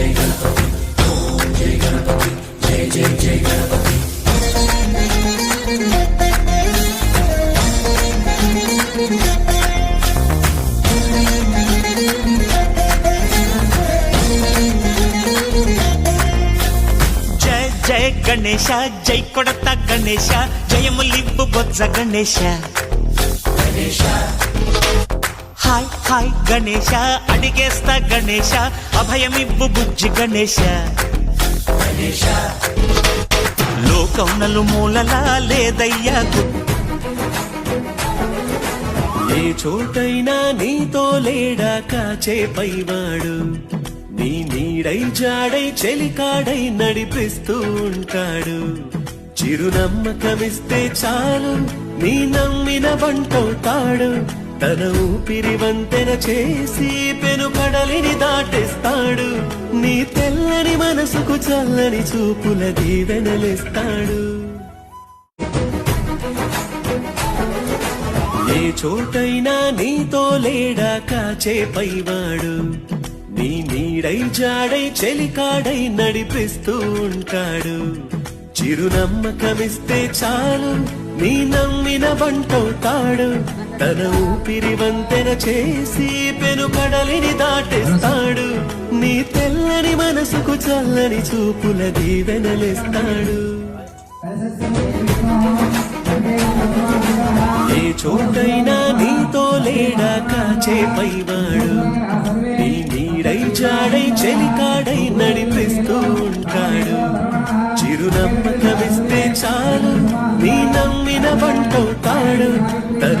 జై గణపతి ఓం జై గణపతి జై జై జై గణపతి జయ గణేಶ జై కొడత గణేಶ జయములిబ్బు బొజ్జ గణేಶ గణేಶ హాయ్ హాయ్ గణేశ అడిగేస్తా గణేశ అభయమివ్వు బుజ్జి గణేశ లోకం నలు మూలలా లేదయ్యా ఏ చోటైనా నీతో లేడా కాచే పైవాడు నీ నీడై జాడై చెలికాడై నడిపిస్తూ ఉంటాడు. చిరునమ్మకమిస్తే చాలు నీ నమ్మిన వంటవుతాడు తన ఊపిరి వంతెన చేసి పెను కడలిని దాటేస్తాడు. నీ తెల్లని మనసుకు చల్లని చూపుల దీవెనలేస్తాడు. ఏ చోటైనా నీతో లేడా కాచే పైవాడు. నీ నీడై జాడై చెలికాడై నడిపిస్తూ ఉంటాడు. చిరునమ్మకమిస్తే చాలు నీ నమ్మిన వంటవుతాడు తన ఊపిరి వంతెన చేసి పెను కడలిని దాటేస్తాడు. నీ తెల్లని మనసుకు చల్లని చూపుల దీవెనలేస్తాడు ఏ చోటైనా నీతో లేడా కాచే పైవాడు. నీ నీడై చాడై చెలికాడై నడిపిస్తూ ఉంటాడు. చిరునమ్మకమిస్తే చాలు నీ నమ్మిన పంటవుతాడు తన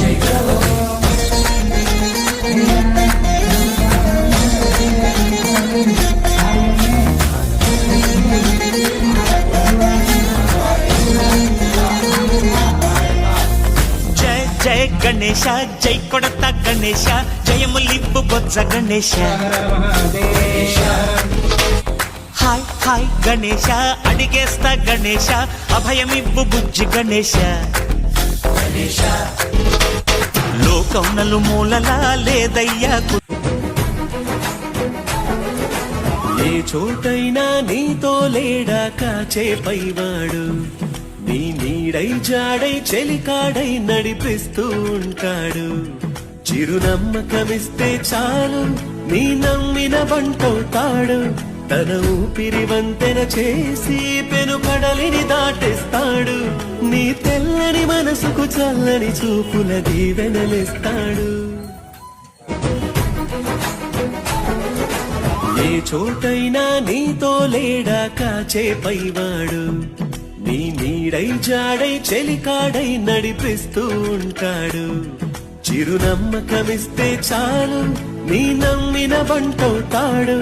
గణేశ జై కొడత గణేశ జయములివ్వు బొజ్జ గణేశ. హాయ్ హాయ్ గణేశ అడిగేస్తా గణేశ అభయమివ్వు బుజ్జి గణేశ. లోకం నలు మూలలా లేదయ్యా ఏ చోటైనా నీతో లేడా కాచే పైవాడు? నీ నీడై జాడై చెలికాడై నడిపిస్తూ ఉంటాడు. చిరునమ్మకమిస్తే చాలు నీ నమ్మిన వంటవుతాడు. తన ఊపిరి వంతెన చేసి పెను కడలిని దాటిస్తాడు. నీ తెల్లని మనసుకు చల్లని చూపుల దీవెనలిస్తాడు. ఏ చోటైనా నీతో లేడా కాచే పైవాడు. నీ నీడై జాడై చెలికాడై నడిపిస్తూ ఉంటాడు. చిరునమ్మకమిస్తే చాలు నీ నమ్మిన వంటవుతాడు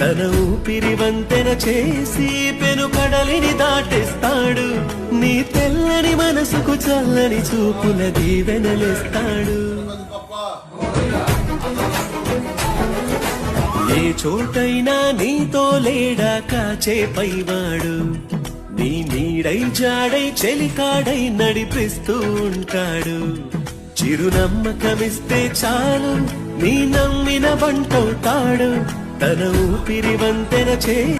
తన ఊపిరి వంతెన చేసి పెను కడలిని దాటిస్తాడు. నీ తెల్లని మనసుకు చల్లని చూపుల దీవెనలేస్తాడు ఏ చోటైనా నీతో లేడా కాచే పైవాడు? నీ నీడై జాడై చెలికాడై నడిపిస్తూ ఉంటాడు. చిరునమ్మకమిస్తే చాలు నీ నమ్మిన వంటవుతాడు. తన ఊపిరి వంతెన చే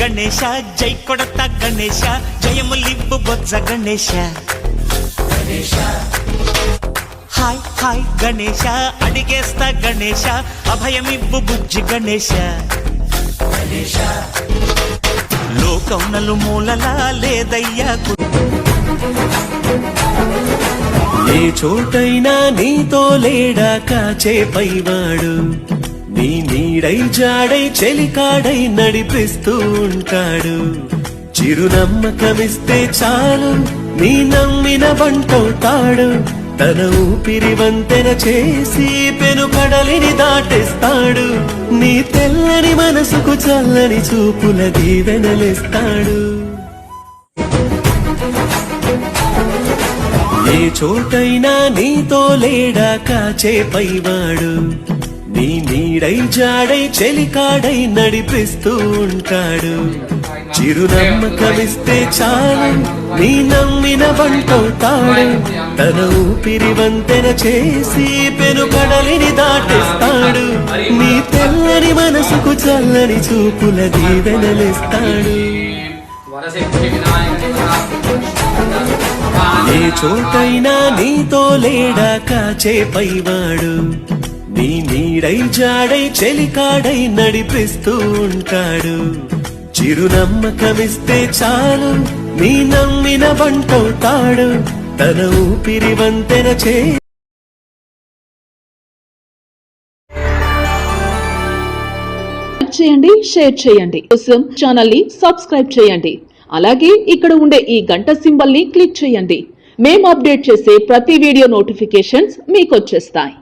గణేశ జై కొడత గణేశ జయములిబ్బు బొజ్జ గణేశ. హాయ్ హాయ్ గణేశ అడిగేస్తా గణేశ అభయమిబ్బు బుజ్జి గణేశ. లోకౌనలు మూలలా లేదయ్యా ఏ చోటైనా నీతో లేడా కాచే పైవాడు నీ నీడై జాడై చెలికాడై నడిపిస్తూ ఉంటాడు. చిరునమ్మకమిస్తే చాలు నీ నమ్మిన వంటవుతాడు. తన ఊపిరి వంతెన చేసి పెనుకడలిని దాటిస్తాడు. నీ తెల్లని మనసుకు చల్లని చూపుల దీవెనలిస్తాడు ఏ చోటైనా నీతో లేడా కాచే పైవాడు నీ నీడై జాడై చెలికాడై నడిపిస్తూ ఉంటాడు. చిరునమ్మకమిస్తే చాలు నీ నమ్మిన వంటవుతాడు తన ఊపిరి వంతెన చేసి పెనుకడలిని దాటిస్తాడు. నీ తెల్లని మనసుకు చల్లని చూపుల దీవెనలిస్తాడు. ఏ చోటైనా నీతో లేడా కాచే పైవాడు నీ నీడై జాడై చెలికాడై నడిపిస్తూ ఉంటాడు. చిరునమ్మకమిస్తే చాలు నీ నమ్మిన వంటవుతాడు. తన ఊపిరి వంతెన చే చేయండి షేర్ చేయండి. కోసం ఛానల్ని సబ్స్క్రైబ్ చేయండి. అలాగే ఇక్కడ ఉండే ఈ గంట సింబల్ని క్లిక్ చేయండి. మేము అప్డేట్ చేసే ప్రతి వీడియో నోటిఫికేషన్స్ మీకు వచ్చేస్తాయి